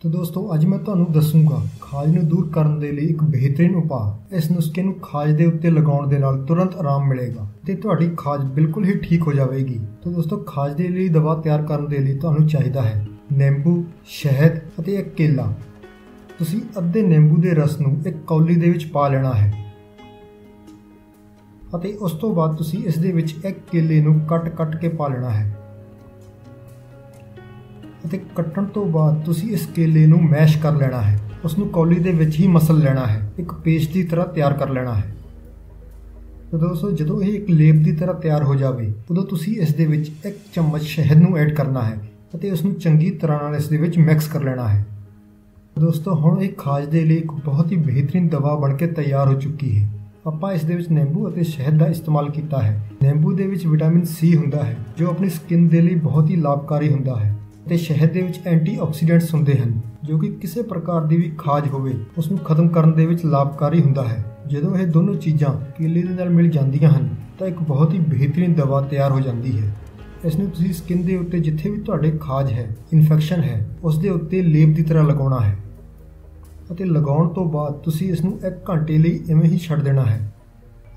ਤਾਂ ਦੋਸਤੋ, ਅੱਜ ਮੈਂ ਤੁਹਾਨੂੰ ਦੱਸੂਗਾ, ਖਾਜ ਨੂੰ ਦੂਰ ਕਰਨ ਦੇ ਲਈ ਇੱਕ ਬਿਹਤਰੀਨ ਉਪਾਅ। ਇਸ ਨੁਸਖੇ ਨੂੰ ਖਾਜ ਦੇ ਉੱਤੇ ਲਗਾਉਣ ਦੇ ਨਾਲ ਤੁਰੰਤ ਆਰਾਮ ਮਿਲੇਗਾ ਤੇ ਤੁਹਾਡੀ ਖਾਜ ਬਿਲਕੁਲ ਹੀ ਠੀਕ ਹੋ ਜਾਵੇਗੀ। ਤਾਂ ਦੋਸਤੋ, ਖਾਜ ਦੇ ਲਈ ਦਵਾ ਤਿਆਰ ਕਰਨ ਦੇ ਲਈ ਤੁਹਾਨੂੰ ਚਾਹੀਦਾ ਹੈ ਨਿੰਬੂ, ਸ਼ਹਿਦ ਅਤੇ ਇੱਕ ਕੇਲਾ। ਤੁਸੀਂ ਅੱਧੇ ਨਿੰਬੂ ਦੇ ਰਸ ਨੂੰ ਇੱਕ ਕੌਲੀ ਦੇ ਵਿੱਚ ਪਾ ਲੈਣਾ ਹੈ ਅਤੇ ਉਸ ਤੋਂ ਬਾਅਦ ਤੁਸੀਂ ਇਸ ਦੇ ਵਿੱਚ ਇੱਕ ਕੇਲੇ ਨੂੰ ਕੱਟ-ਕੱਟ ਕੇ ਪਾ ਲੈਣਾ ਹੈ। ਅਤੇ ਕੱਟਣ ਤੋਂ ਬਾਅਦ ਤੁਸੀਂ ਇਸ ਕੇਲੇ ਨੂੰ ਮੈਸ਼ ਕਰ ਲੈਣਾ ਹੈ। ਉਸ ਨੂੰ ਕੌਲੀ ਦੇ ਵਿੱਚ ਹੀ ਮਸਲ ਲੈਣਾ ਹੈ। ਇੱਕ ਪੇਸਟ ਦੀ ਤਰ੍ਹਾਂ ਤਿਆਰ ਕਰ ਲੈਣਾ ਹੈ। ਤਾਂ ਦੋਸਤੋ, ਜਦੋਂ ਇਹ ਇੱਕ ਲੇਪ ਦੀ ਤਰ੍ਹਾਂ ਤਿਆਰ ਹੋ ਜਾਵੇ, ਉਦੋਂ ਤੁਸੀਂ ਇਸ ਦੇ ਵਿੱਚ ਇੱਕ ਚਮਚ ਸ਼ਹਿਦ ਨੂੰ ਐਡ ਕਰਨਾ ਹੈ ਅਤੇ ਉਸ ਨੂੰ ਚੰਗੀ ਤਰ੍ਹਾਂ ਨਾਲ ਇਸ ਦੇ ਵਿੱਚ ਮਿਕਸ ਕਰ ਲੈਣਾ ਹੈ। ਦੋਸਤੋ, ਹੁਣ ਇਹ ਖਾਜ ਦੇ ਲਈ ਇੱਕ ਬਹੁਤ ਹੀ ਬਿਹਤਰੀਨ ਦਵਾ ਬਣ ਕੇ ਤਿਆਰ ਹੋ ਚੁੱਕੀ ਹੈ। ਆਪਾਂ ਇਸ ਦੇ ਵਿੱਚ ਨਿੰਬੂ ਅਤੇ ਸ਼ਹਿਦ ਦਾ ਇਸਤੇਮਾਲ ਕੀਤਾ ਹੈ। ਨਿੰਬੂ ਦੇ ਵਿੱਚ ਵਿਟਾਮਿਨ ਸੀ ਹੁੰਦਾ ਹੈ, ਜੋ ਆਪਣੀ ਸਕਿਨ ਦੇ ਲਈ ਬਹੁਤ ਹੀ ਲਾਭਕਾਰੀ ਹੁੰਦਾ ਹੈ। ਤੇ ਸ਼ਹਿਦ ਦੇ ਵਿੱਚ ਐਂਟੀਆਕਸੀਡੈਂਟਸ ਹੁੰਦੇ ਹਨ, ਜੋ ਕਿ ਕਿਸੇ ਪ੍ਰਕਾਰ ਦੀ ਵੀ ਖਾਜ ਹੋਵੇ ਉਸ ਨੂੰ ਖਤਮ ਕਰਨ ਦੇ ਵਿੱਚ ਲਾਭਕਾਰੀ ਹੁੰਦਾ ਹੈ। ਜਦੋਂ ਇਹ ਦੋਨੋਂ ਚੀਜ਼ਾਂ ਕੇਲੇ ਦੇ ਨਾਲ ਮਿਲ ਜਾਂਦੀਆਂ ਹਨ, ਤਾਂ ਇੱਕ ਬਹੁਤ ਹੀ ਬਿਹਤਰੀਨ ਦਵਾ ਤਿਆਰ ਹੋ ਜਾਂਦੀ ਹੈ। ਇਸ ਨੂੰ ਤੁਸੀਂ ਸਕਿਨ ਦੇ ਉੱਤੇ ਜਿੱਥੇ ਵੀ ਤੁਹਾਡੇ ਖਾਜ ਹੈ, ਇਨਫੈਕਸ਼ਨ ਹੈ ਉਸ ਦੇ ਉੱਤੇ ਲੇਪ ਦੀ ਤਰ੍ਹਾਂ ਲਗਾਉਣਾ ਹੈ। ਅਤੇ ਲਗਾਉਣ ਤੋਂ ਬਾਅਦ ਤੁਸੀਂ ਇਸ ਨੂੰ 1 ਘੰਟੇ ਲਈ ਇਵੇਂ ਹੀ ਛੱਡ ਦੇਣਾ ਹੈ।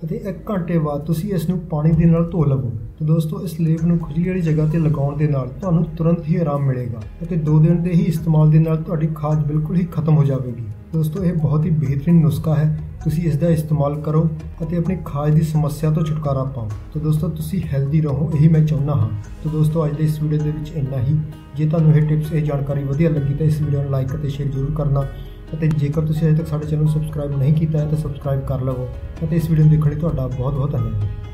ਅਤੇ 1 ਘੰਟੇ ਬਾਅਦ ਤੁਸੀਂ ਇਸ ਨੂੰ ਪਾਣੀ ਦੇ ਨਾਲ ਧੋ ਲਵੋ। ਤੇ ਦੋਸਤੋ, ਇਸ ਲੇਪ ਨੂੰ ਖੁਜਲੀ ਵਾਲੀ ਜਗ੍ਹਾ ਤੇ ਲਗਾਉਣ ਦੇ ਨਾਲ ਤੁਹਾਨੂੰ ਤੁਰੰਤ ਹੀ ਆਰਾਮ ਮਿਲੇਗਾ ਅਤੇ 2 ਦਿਨ ਦੇ ਹੀ ਇਸਤੇਮਾਲ ਦੇ ਨਾਲ ਤੁਹਾਡੀ ਖਾਜ ਬਿਲਕੁਲ ਹੀ ਖਤਮ ਹੋ ਜਾਵੇਗੀ। ਦੋਸਤੋ, ਇਹ ਬਹੁਤ ਹੀ ਬਿਹਤਰੀਨ ਨੁਸਖਾ ਹੈ। ਤੁਸੀਂ ਇਸ ਦਾ ਇਸਤੇਮਾਲ ਕਰੋ ਅਤੇ ਆਪਣੀ ਖਾਜ ਦੀ ਸਮੱਸਿਆ ਤੋਂ ਛੁਟਕਾਰਾ ਪਾਓ। ਤਾਂ ਦੋਸਤੋ, ਤੁਸੀਂ ਹੈਲਦੀ ਰਹੋ, ਇਹੀ ਮੈਂ ਚਾਹੁੰਦਾ ਹਾਂ। ਤਾਂ ਦੋਸਤੋ, ਅੱਜ ਦੇ ਇਸ ਵੀਡੀਓ ਦੇ ਵਿੱਚ ਇੰਨਾ ਹੀ। ਜੇ ਤੁਹਾਨੂੰ ਇਹ ਟਿਪਸ, ਇਹ ਜਾਣਕਾਰੀ ਵਧੀਆ ਲੱਗੀ ਤਾਂ ਇਸ ਵੀਡੀਓ ਨੂੰ ਲਾਈਕ ਅਤੇ ਸ਼ੇਅਰ ਜ਼ਰੂਰ ਕਰਨਾ। ਅਤੇ ਜੇਕਰ ਤੁਸੀਂ ਅਜੇ ਤੱਕ ਸਾਡੇ ਚੈਨਲ ਨੂੰ ਸਬਸਕ੍ਰਾਈਬ ਨਹੀਂ ਕੀਤਾ ਹੈ ਤਾਂ ਸਬਸਕ੍ਰਾਈਬ ਕਰ ਲਵੋ ਅਤੇ ਇਸ ਵੀਡੀਓ ਨੂੰ ਦੇਖਣ ਲਈ ਤੁਹਾਡਾ ਬਹੁਤ ਬਹੁਤ ਧੰਨਵਾਦ।